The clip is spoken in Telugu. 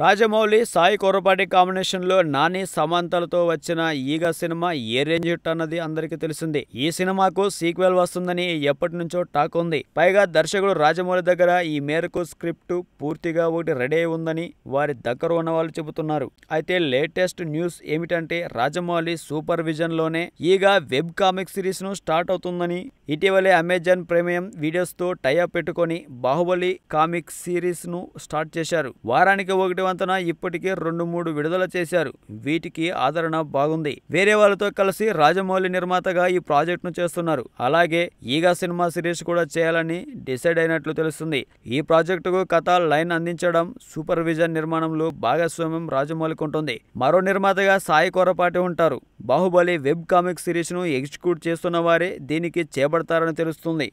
రాజమౌళి సాయి కొరపాటి కాంబినేషన్లో నాని సమంతలతో వచ్చిన ఈగ సినిమా ఏ రేంజ్ హిట్ అన్నది అందరికీ తెలిసింది. ఈ సినిమాకు సీక్వెల్ వస్తుందని ఎప్పటి నుంచో టాక్ ఉంది. పైగా దర్శకుడు రాజమౌళి దగ్గర ఈ మేరకు స్క్రిప్ట్ పూర్తిగా ఒకటి రెడీ అయి ఉందని వారి దగ్గర ఉన్న వాళ్ళు చెబుతున్నారు. అయితే లేటెస్ట్ న్యూస్ ఏమిటంటే రాజమౌళి సూపర్విజన్లోనే ఈగ వెబ్ కామిక్ సిరీస్ను స్టార్ట్ అవుతుందని ఇటీవలే అమెజాన్ ప్రీమియం వీడియోస్తో టైఅప్ పెట్టుకొని బాహుబలి కామిక్ సిరీస్ను స్టార్ట్ చేశారు. వారానికి ఒకటి వంతన ఇప్పటికే రెండు మూడు విడుదల చేశారు. వీటికి ఆదరణ బాగుంది. వేరే వాళ్ళతో కలిసి రాజమౌళి నిర్మాతగా ఈ ప్రాజెక్టును చేస్తున్నారు. అలాగే ఈగ సినిమా సిరీస్ కూడా చేయాలని డిసైడ్ అయినట్లు తెలుస్తుంది. ఈ ప్రాజెక్టుకు కథ లైన్ అందించడం సూపర్విజన్ నిర్మాణంలో భాగస్వామ్యం రాజమౌళికి ఉంటుంది. మరో నిర్మాతగా సాయి కొరపాటి ఉంటారు. బాహుబలి వెబ్ కామిక్ సిరీస్ను ఎగ్జిక్యూట్ చేస్తున్న వారే దీనికి చేపడతారని తెలుస్తుంది.